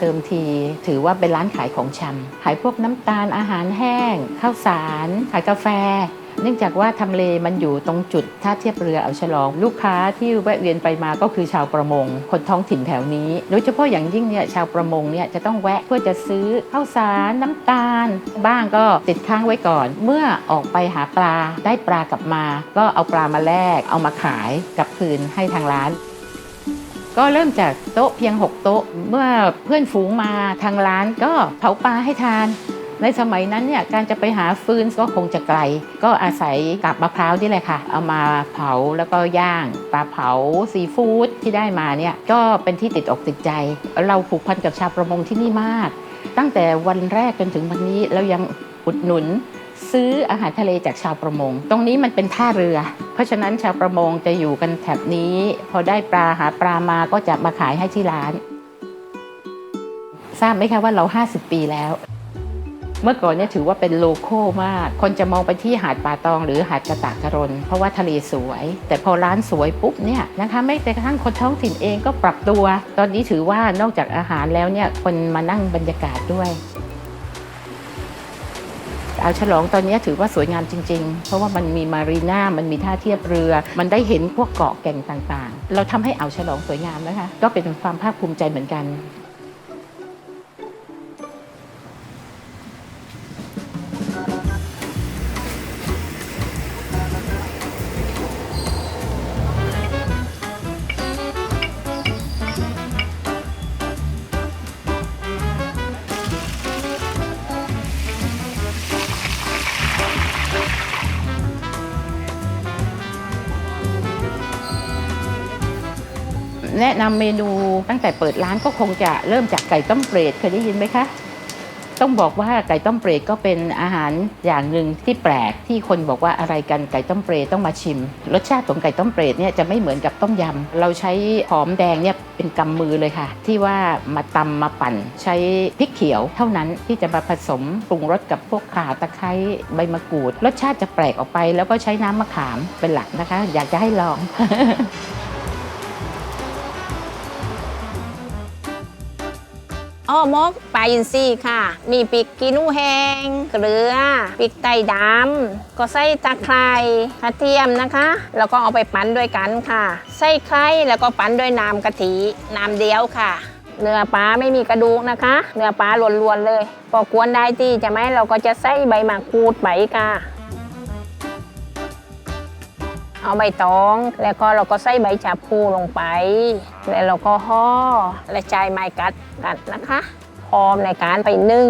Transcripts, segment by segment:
เติมเดิมที ถือว่าเป็นร้านขายของชำขายพวกน้ำตาลอาหารแห้งข้าวสารขายกาแฟเนื่องจากว่าทำเลมันอยู่ตรงจุดท่าเทียบเรือเอาฉลอง ลูกค้าที่แวะเวียนไปมาก็คือชาวประมง คนท้องถิ่นแถวนี้ โดยเฉพาะอย่างยิ่งเนี่ยชาวประมงเนี่ยจะต้องแวะเพื่อจะซื้อข้าวสารน้ำตาล บ้างก็ติดค้างไว้ก่อน เมื่อออกไปหาปลาได้ปลากลับมา ก็เอาปลามาแลกเอามาขายกลับคืนให้ทางร้าน ก็เริ่มจากโต๊ะเพียง 6 โต๊ะ เมื่อเพื่อนฝูงมาทางร้านก็เผาปลาให้ทาน ในสมัยนั้นเนี่ยการจะไปหาฟืนก็คงจะไกล ก็อาศัยกับมะพร้าวนี่แหละค่ะ เอามาเผาแล้วก็ย่างปลาเผาซีฟู้ดที่ได้มาเนี่ยก็เป็นที่ติดอกติดใจ เราผูกพันกับชาวประมงที่นี่มาก ตั้งแต่วันแรกจนถึงวันนี้เรายังอุดหนุน ซื้ออาหารทะเลจากชาวประมง ตรงนี้มันเป็นท่าเรือ เพราะฉะนั้นชาวประมงจะอยู่กันแถบนี้ พอได้ปลาหาปลามาก็จะมาขายให้ที่ร้าน ทราบไหมคะว่าเรา 50 ปีแล้ว เมื่อก่อนเนี่ยถือว่าเป็นโลโก้มาก คนจะมองไปที่หาดป่าตองหรือหาดกระตากกระรน เพราะว่าทะเลสวย แต่พอร้านสวยปุ๊บเนี่ยนะคะไม่แต่กระทั่งคนท้องถิ่นเองก็ปรับตัว ตอนนี้ถือว่านอกจากอาหารแล้วเนี่ยคนมานั่งบรรยากาศด้วย อ่าวฉลองตอนนี้ถือว่าสวยงามจริง ๆ เพราะว่ามันมีมารีนามันมีท่าเทียบเรือ มันได้เห็นพวกเกาะแก่งต่างๆ เราทำให้อ่าวฉลองสวยงามนะคะ ก็เป็นความภาคภูมิใจเหมือนกัน แนะนำเมนูตั้งแต่เปิดร้านก็คงจะเริ่มจากไก่ต้มเปรตเคยได้ยินไหมคะ ต้องบอกว่าไก่ต้มเปรตก็เป็นอาหารอย่างหนึ่งที่แปลกที่คนบอกว่าอะไรกันไก่ต้มเปรตต้องมาชิม รสชาติของไก่ต้มเปรตเนี่ยจะไม่เหมือนกับต้มยำเราใช้หอมแดงเนี่ยเป็นกำมือเลยค่ะ ที่ว่ามาตำมาปั่น ใช้พริกเขียว เท่านั้นที่จะมาผสมปรุงรสกับพวกข่าตะไคร้ใบมะกรูด รสชาติจะแปลกออกไป แล้วก็ใช้น้ำมะขามเป็นหลักนะคะ อยากจะให้ลอง อ้อมกปลาอินทรีค่ะ มีปิกกีนูแห้งเกลือปิกไตดำก็ใส่ตะไคร้กระเทียมนะคะ แล้วก็เอาไปปั้นด้วยกันค่ะ ใส่ไข่แล้วก็ปั้นด้วยน้ำกะทิน้ำเดียวค่ะ เนื้อปลาไม่มีกระดูกนะคะ เนื้อปลาล้วนๆเลย พอกวนได้ที่จะไหมเราก็จะใส่ใบมะกรูดไปค่ะ เอาใบตอง แล้วก็เราก็ใส่ใบชาพูลงไป แล้วเราก็ห่อและใจไม้กัดกัดนะคะพร้อมในการไปนึ่ง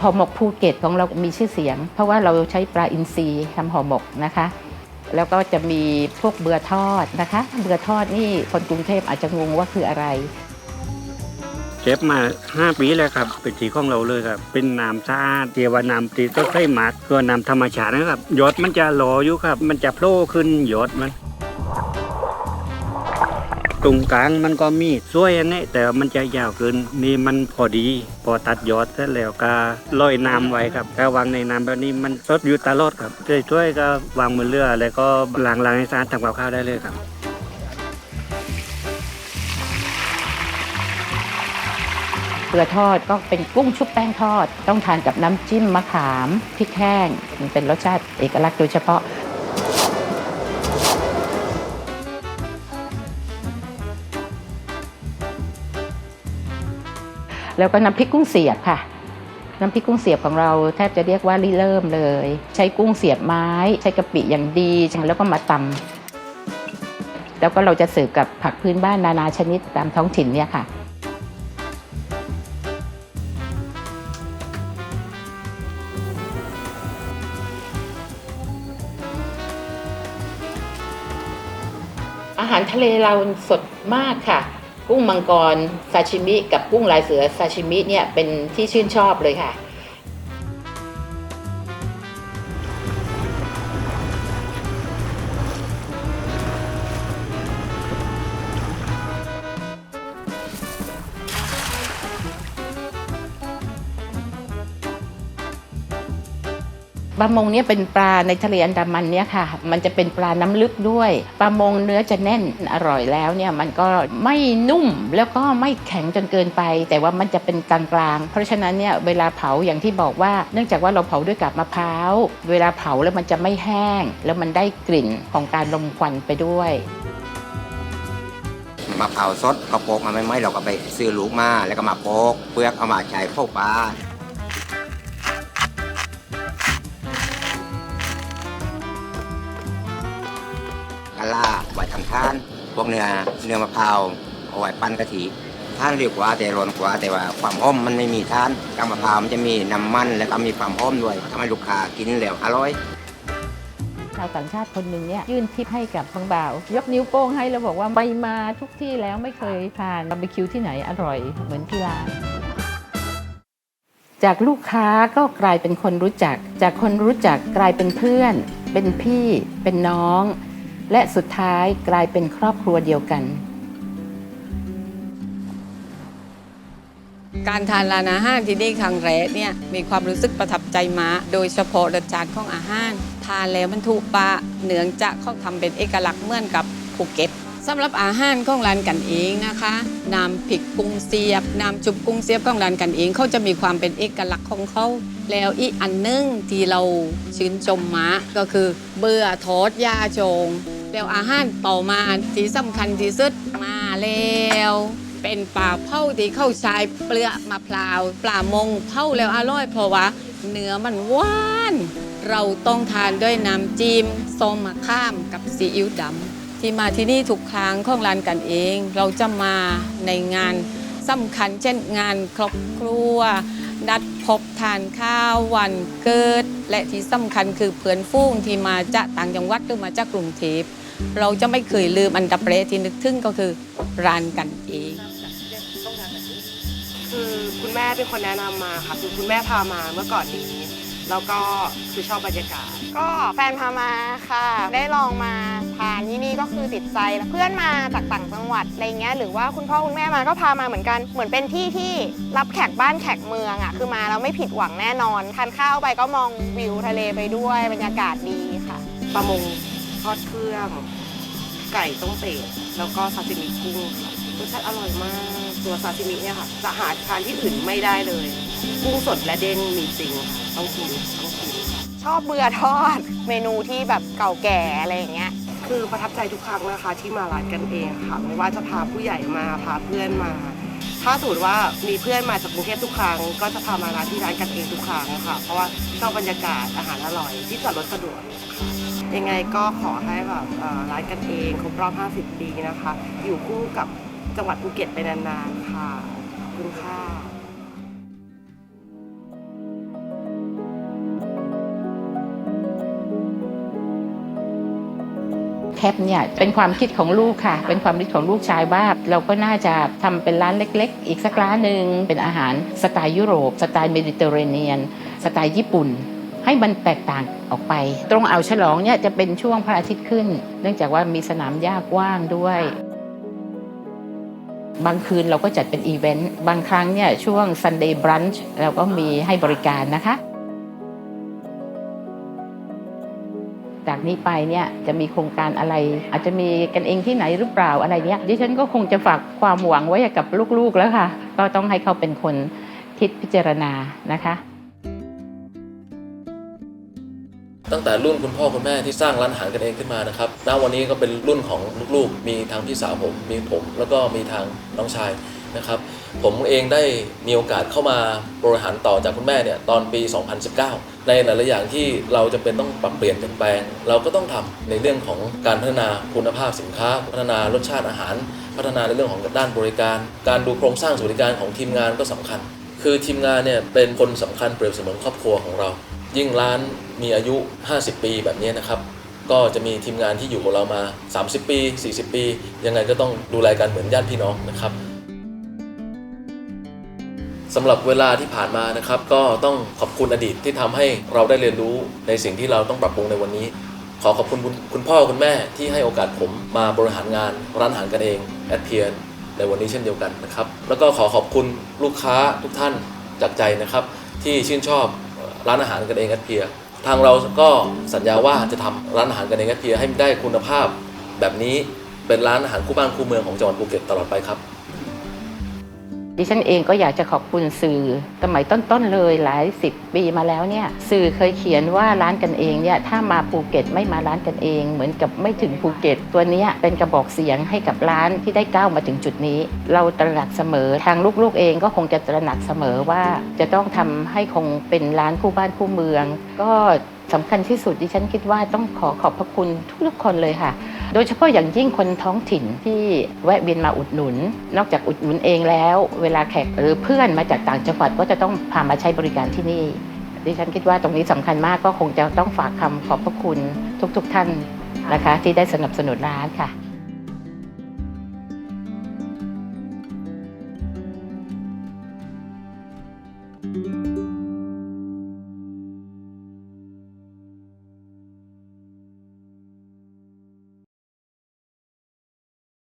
ห่อหมกภูเก็ตของเรามีชื่อเสียง เพราะว่าเราใช้ปลาอินทรีทำห่อหมกนะคะ แล้วก็จะมีพวกเบือทอดนะคะ เบือทอดนี่คนกรุงเทพอาจจะงงว่าคืออะไร เก็บมา 5 ปีแล้วครับ เป็นสีของเราเลยครับ เป็นน้ำสะอาดเจียวาน้ำตีต้นไส้หมักก็น้ำธรรมชาตินะครับหยดมันจะหลออยู่ครับ มันจะโผล่ขึ้นหยดมัน ตรงกลางมันก็มีสวยอันนี้แต่มันจะยาวเกินนี่มันพอดี พอตัดยอดเสร็จแล้วก็ลอยน้ำไว้ครับถ้าวางในน้ำแบบนี้มันสดอยู่ตลอดครับช่วยก็วางบนเรือแล้วก็ล้างๆให้สะอาดทำกับข้าวได้เลยครับ เกลือทอดก็เป็นกุ้งชุบแป้งทอด ต้องทานกับน้ำจิ้มมะขามพริกแห้งมันเป็นรสชาติเอกลักษณ์โดยเฉพาะแล้วก็น้ำพริกกุ้งเสียบค่ะ น้ำพริกกุ้งเสียบของเราแทบจะเรียกว่าริเริ่มเลย ใช้กุ้งเสียบไม้ ใช้กะปิอย่างดีแล้วก็มาตำแล้วก็เราจะเสิร์ฟกับผักพื้นบ้านนานาชนิดตามท้องถิ่นเนี่ยค่ะ อาหารทะเลเราสดมากค่ะ กุ้งมังกรซาชิมิกับกุ้งลายเสือซาชิมิเนี่ยเป็นที่ชื่นชอบเลยค่ะ ปลามงเนี่ยเป็นปลาในทะเลอันดามันเนี่ยค่ะ มันจะเป็นปลาน้ำลึกด้วยปลามงเนื้อจะแน่นอร่อยแล้วเนี่ยมันก็ไม่นุ่มแล้วก็ไม่แข็งจนเกินไป แต่ว่ามันจะเป็นกลางๆ เพราะฉะนั้นเนี่ยเวลาเผาอย่างที่บอกว่า เนื่องจากว่าเราเผาด้วยกาบมะพร้าว เวลาเผาแล้วมันจะไม่แห้ง แล้วมันได้กลิ่นของการลมควันไปด้วยมะพร้าวสดก็โปกมาไม่ไหมเราก็ไปซื้อลูกมาแล้วก็มาโปกเปลือกเอามาใช้เข้าปลา ว้ทำท่าน พวกเนื้อเนื้อมะพร้าวเอาไว้ปั้นกะทิท่านเรียกว่าแต่ร้อนกว่าแต่ว่าความหอมมันไม่มีท่านกางมะพร้าวมันจะมีน้ำมันแล้วก็มีความหอมด้วยทำให้ลูกค้ากินแล้วอร่อยชาวต่างชาติคนหนึ่งเนี่ยยื่นทิปให้กับบางบ่าวยกนิ้วโป้งให้แล้วบอกว่าไปมาทุกที่แล้วไม่เคยทานบาร์บีคิวที่ไหนอร่อยเหมือนที่ร้านจากลูกค้าก็กลายเป็นคนรู้จัก จากคนรู้จักกลายเป็นเพื่อน เป็นพี่ เป็นน้อง และสุดท้ายกลายเป็นครอบครัวเดียวกัน การทานร้านอาหารที่นี่ครั้งแรกเนี่ยมีความรู้สึกประทับใจมากโดยเฉพาะรสชาติของอาหาร ทานแล้วมันถูกปากเนื่องจากเขาทำเป็นเอกลักษณ์เหมือนกับภูเก็ตสำหรับอาหารของร้านกันเองนะคะน้ำพริกกุ้งเสียบน้ำจุบกุ้งเสียบของร้านกันเองเขาจะมีความเป็นเอกลักษณ์ของเขาแล้วอีกอันนึงที่เราชื่นชมมาก็คือเบื่อทอดยาโจง แล้วอาหารต่อมาที่สำคัญที่สุดมาแล้ว เป็นปลาเผาที่เข้าใช้เปลือกมะพร้าวปลามงเผาแล้วอร่อยเพราะว่าเนื้อมันหวานเราต้องทานด้วยน้ำจิ้มส้มมะข้ามกับซีอิ๊วดำที่มาที่นี่ทุกครั้งของร้านกันเอง เราจะมาในงานสำคัญเช่นงานครอบครัว นัดพบทานข้าววันเกิด และที่สำคัญคือเพื่อนฟูงที่มาจากต่างจังหวัดหรือมาจากกรุงเทพเราจะไม่เคยลืมอันดับแรกที่นึกถึงก็คือร้านกันเองคือคุณแม่เป็นคนแนะนำมาค่ะคือคุณแม่พามาเมื่อก่อนนี้ แล้วก็คือชอบบรรยากาศ ก็แฟนพามาค่ะ ได้ลองมาทานที่นี่ก็คือติดใจแล้วเพื่อนมาจากต่างจังหวัดอะไรเงี้ยหรือว่าคุณพ่อคุณแม่มาก็พามาเหมือนกัน เหมือนเป็นที่ที่รับแขกบ้านแขกเมืองอะคือมาแล้วไม่ผิดหวังแน่นอนทานข้าวไปก็มองวิวทะเลไปด้วยบรรยากาศดีค่ะปลามงทอดเครื่อง ไก่ต้มเป็ดแล้วก็ซาซิมิกุ้งค่ะรสชาติอร่อยมากตัวซาซิมิเนี่ยค่ะจะหาทานที่อื่นไม่ได้เลย กุ้งสดและเด้งมีจริงค่ะต้องกินต้องกิน ชอบเบื่อทอด เมนูที่แบบเก่าแก่อะไรอย่างเงี้ย คือประทับใจทุกครั้งนะคะที่มาร้านกันเองค่ะไม่ว่าจะพาผู้ใหญ่มาพาเพื่อนมา ถ้าสมมติว่ามีเพื่อนมาจากกรุงเทพทุกครั้ง ก็จะพามาร้านที่ร้านกันเองทุกครั้งค่ะ เพราะว่าชอบบรรยากาศอาหารอร่อยที่จอดรถสะดวกยังไงก็ขอให้แบบร้านกันเองครบรอบ 50 ปีนะคะ อยู่คู่กับจังหวัดภูเก็ตไปนานๆค่ะ แคปเนี่ยเป็นความคิดของลูกค่ะ เป็นความคิดของลูกชายว่าเราก็น่าจะทำเป็นร้านเล็ก ๆ อีกสักร้านหนึ่งเป็นอาหารสไตล์ยุโรป สไตล์เมดิเตอร์เรเนียน สไตล์ญี่ปุ่น ให้มันแตกต่างออกไป ตรงอ่าวฉลองเนี่ยจะเป็นช่วงพระอาทิตย์ขึ้น เนื่องจากว่ามีสนามหญ้ากว้างด้วยบางคืนเราก็จัดเป็นอีเวนต์ บางครั้งเนี่ยช่วง Sunday Brunch เราก็มีให้บริการนะคะ จากนี้ไปเนี่ยจะมีโครงการอะไร อาจจะมีกันเองที่ไหนหรือเปล่าอะไรเนี่ยดิฉันก็คงจะฝากความหวังไว้กับลูกๆแล้วค่ะ ก็ต้องให้เขาเป็นคนคิดพิจารณานะคะ ตั้งแต่รุ่นคุณพ่อคุณแม่ที่สร้างร้านอาหารกันเองขึ้นมานะครับณวันนี้ก็เป็นรุ่นของลูกๆ มีทางพี่สาวผมมีผม แล้วก็มีทางน้องชายนะครับ ผมเองได้มีโอกาสเข้ามาบริหารต่อจากคุณแม่เนี่ยตอนปี 2019 ในหลายๆอย่างที่เราจะเป็นต้องปรับเปลี่ยนเปลี่ยนแปลง เราก็ต้องทำในเรื่องของการพัฒนาคุณภาพสินค้า พัฒนารสชาติอาหาร พัฒนาในเรื่องของด้านบริการ การดูโครงสร้างสวัสดิการของทีมงานก็สำคัญ คือทีมงานเนี่ยเป็นคนสำคัญเปรียบเสมือนครอบครัวของเรา ยิ่งร้านมีอายุ 50 ปีแบบนี้นะครับก็จะมีทีมงานที่อยู่กับเรามา 30 ปี 40 ปี ยังไงก็ต้องดูแลกันเหมือนญาติพี่น้องนะครับ สำหรับเวลาที่ผ่านมานะครับ ก็ต้องขอบคุณอดีตที่ทำให้เราได้เรียนรู้ในสิ่งที่เราต้องปรับปรุงในวันนี้ ขอขอบคุณคุณพ่อคุณแม่ที่ให้โอกาสผมมาบริหารงานร้านอาหารกันเองแอดเพียในวันนี้เช่นเดียวกันนะครับ แล้วก็ขอขอบคุณลูกค้าทุกท่านจากใจนะครับ ที่ชื่นชอบร้านอาหารกันเองแอดเพียทางเราก็สัญญาว่าจะทำร้านอาหารกันเองแอดเพียให้ได้คุณภาพ แบบนี้เป็นร้านอาหารคู่บ้านคู่เมืองของจังหวัดภูเก็ตตลอดไปครับ ดิฉันเองก็อยากจะขอบคุณสื่อสมัยต้นๆเลยหลายสิบปีมาแล้วเนี่ยสื่อเคยเขียนว่าร้านกันเองเนี่ยถ้ามาภูเก็ตไม่มาร้านกันเอง เหมือนกับไม่ถึงภูเก็ต ตัวนี้เป็นกระบอกเสียงให้กับร้านที่ได้ก้าวมาถึงจุดนี้ เราตระหนักเสมอทางลูกๆเองก็คงจะตระหนักเสมอว่า จะต้องทำให้คงเป็นร้านคู่บ้านคู่เมือง ก็สำคัญที่สุดดิฉันคิดว่าต้องขอขอบพระคุณทุกๆคนเลยค่ะ โดยเฉพาะอย่างยิ่งคนท้องถิ่นที่แวะเวียนมาอุดหนุน นอกจากอุดหนุนเองแล้ว เวลาแขกหรือเพื่อนมาจากต่างจังหวัดก็จะต้องพามาใช้บริการที่นี่ ดิฉันคิดว่าตรงนี้สำคัญมากก็คงจะต้องฝากคำขอบพระคุณทุกๆท่านนะคะ ที่ได้สนับสนุนร้านค่ะ